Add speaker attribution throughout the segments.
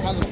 Speaker 1: para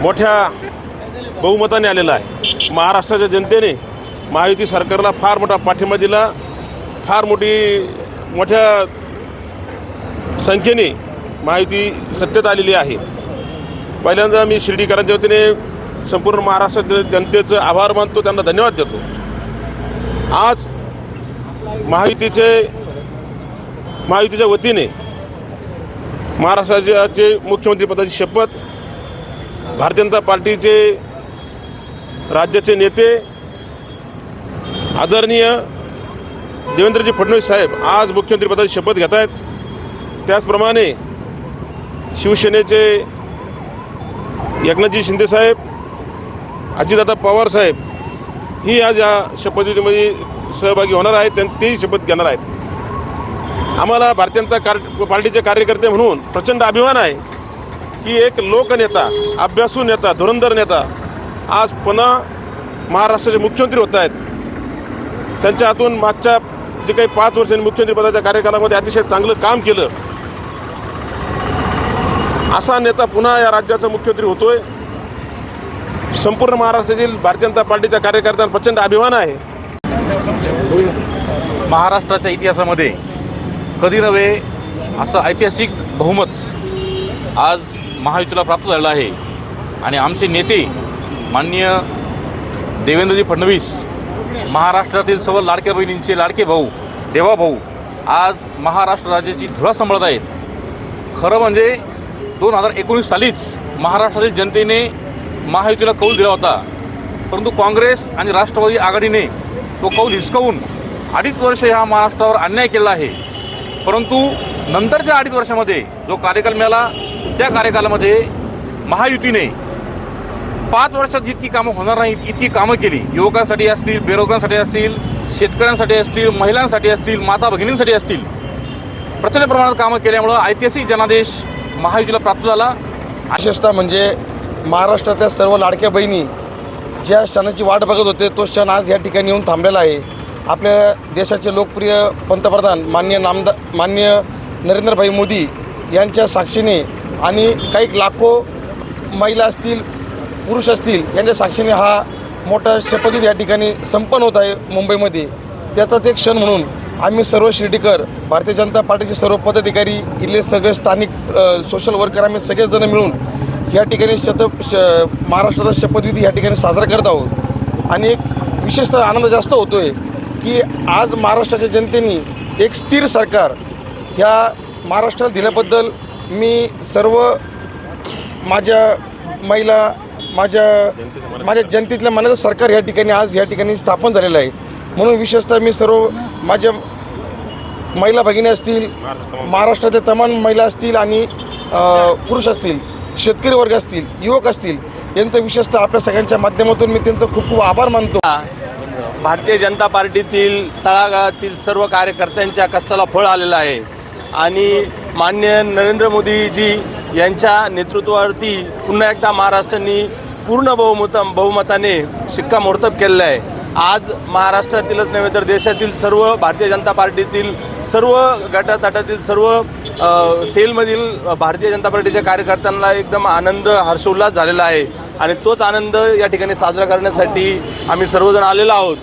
Speaker 1: मोठ्या बहुमताने आलेला आहे. महाराष्ट्राच्या जनतेने महायुती सरकारला फार मोठा पाठिंबा दिला. फार मोठी मोठ्या संख्येने महायुती सत्तेत आलेली आहे. पहिल्यांदा मी शिर्डीकरांच्या वतीने संपूर्ण महाराष्ट्राच्या जनतेचं आभार मानतो त्यांना धन्यवाद देतो. आज महायुतीचे महायुतीच्या वतीने महाराष्ट्राचे मुख्यमंत्रीपदाची शपथ भारतीय जनता पार्टीचे राज्याचे नेते आदरणीय देवेंद्रजी फडणवीस साहेब आज मुख्यमंत्रीपदाची शपथ घेत आहेत. त्याचप्रमाणे शिवसेनेचे एकनाथजी शिंदे साहेब अजितदादा पवार साहेब ही आज या शपथविधीमध्ये सहभागी होणार आहेत त्यां तेही शपथ घेणार आहेत. आम्हाला भारतीय जनता कार पार्टीचे कार्यकर्ते म्हणून प्रचंड अभिमान आहे. की एक लोकनेता अभ्यासू नेता धुरंधर नेता आज पुन्हा महाराष्ट्राचे मुख्यमंत्री होत आहेत. त्यांच्या हातून मागच्या जे काही पाच वर्षांनी मुख्यमंत्री पदाच्या कार्यकालामध्ये अतिशय चांगलं काम केलं. असा नेता पुन्हा या राज्याचा मुख्यमंत्री होतोय. संपूर्ण महाराष्ट्रातील भारतीय जनता पार्टीच्या कार्यकर्त्यांना प्रचंड अभिमान आहे.
Speaker 2: महाराष्ट्राच्या इतिहासामध्ये कधी नव्हे असं ऐतिहासिक बहुमत आज महायुतीला प्राप्त झालेला आहे. आणि आमचे नेते माननीय देवेंद्रजी फडणवीस महाराष्ट्रातील सर्व लाडक्या बहिणींचे लाडके भाऊ देवा भाऊ आज महाराष्ट्र राज्याची धुरा सांभाळत आहेत. खरं म्हणजे दोन हजार एकोणीस सालीच महाराष्ट्रातील जनतेने महायुतीला कौल दिला होता. परंतु काँग्रेस आणि राष्ट्रवादी आघाडीने तो कौल हिसकावून अडीच वर्ष ह्या महाराष्ट्रावर अन्याय केला आहे. परंतु नंतरच्या अडीच वर्षामध्ये जो कार्यकाल मिळाला त्या कार्यकालामध्ये महायुतीने पाच वर्षात जितकी कामं होणार नाहीत इतकी कामं केली. युवकांसाठी असतील बेरोजगारांसाठी असतील शेतकऱ्यांसाठी असतील महिलांसाठी असतील माता भगिनींसाठी असतील. प्रचंड प्रमाणात कामं केल्यामुळं ऐतिहासिक जनादेश महायुतीला प्राप्त झाला.
Speaker 3: विशेषतः म्हणजे महाराष्ट्रातल्या सर्व लाडक्या बहिणी ज्या क्षणाची वाट बघत होते तो क्षण आज या ठिकाणी येऊन थांबलेला आहे. आपल्या देशाचे लोकप्रिय पंतप्रधान माननीय नामदा माननीय नरेंद्रभाई मोदी यांच्या साक्षीने आणि काही लाखो महिला असतील पुरुष असतील यांच्या साक्षीने हा मोठा शपथविधी या ठिकाणी संपन्न होत आहे मुंबईमध्ये. त्याचाच एक क्षण म्हणून आम्ही सर्व शिर्डीकर भारतीय जनता पार्टीचे सर्व पदाधिकारी इथले सगळे स्थानिक सोशल वर्कर आम्ही सगळेजण मिळून या ठिकाणी शत श महाराष्ट्राचा शपथविधी या ठिकाणी साजरा करत आहोत. आणि एक विशेषतः आनंद जास्त होतो आहे की आज महाराष्ट्राच्या जनतेने एक स्थिर सरकार ह्या महाराष्ट्राला दिल्याबद्दल मी सर्व माझ्या महिला माझ्या माझ्या जनतेतल्या मनाचं सरकार या ठिकाणी आज या ठिकाणी स्थापन झालेलं आहे. म्हणून विशेषतः मी सर्व माझ्या महिला भगिनी असतील महाराष्ट्रातील तमाम महिला असतील आणि पुरुष असतील शेतकरी वर्ग असतील युवक असतील यांचं विशेषतः आपल्या सगळ्यांच्या माध्यमातून मी त्यांचं खूप खूप आभार मानतो.
Speaker 4: भारतीय जनता पार्टीतील तळागाळातील सर्व कार्यकर्त्यांच्या कष्टाला फळ आलेलं आहे. आणि मान्य नरेंद्र मोदीजी यांच्या नेतृत्वावरती पुन्हा एकदा महाराष्ट्रांनी पूर्ण बहुमत बहुमताने शिक्कामोर्तब केलेलं आहे. आज महाराष्ट्रातीलच नव्हे तर देशातील सर्व भारतीय जनता पार्टीतील सर्व गटातटातील सर्व सेलमधील भारतीय जनता पार्टीच्या कार्यकर्त्यांना एकदम आनंद हर्षोल्लास झालेला आहे. आणि तोच आनंद या ठिकाणी साजरा करण्यासाठी आम्ही सर्वजण आलेलो आहोत.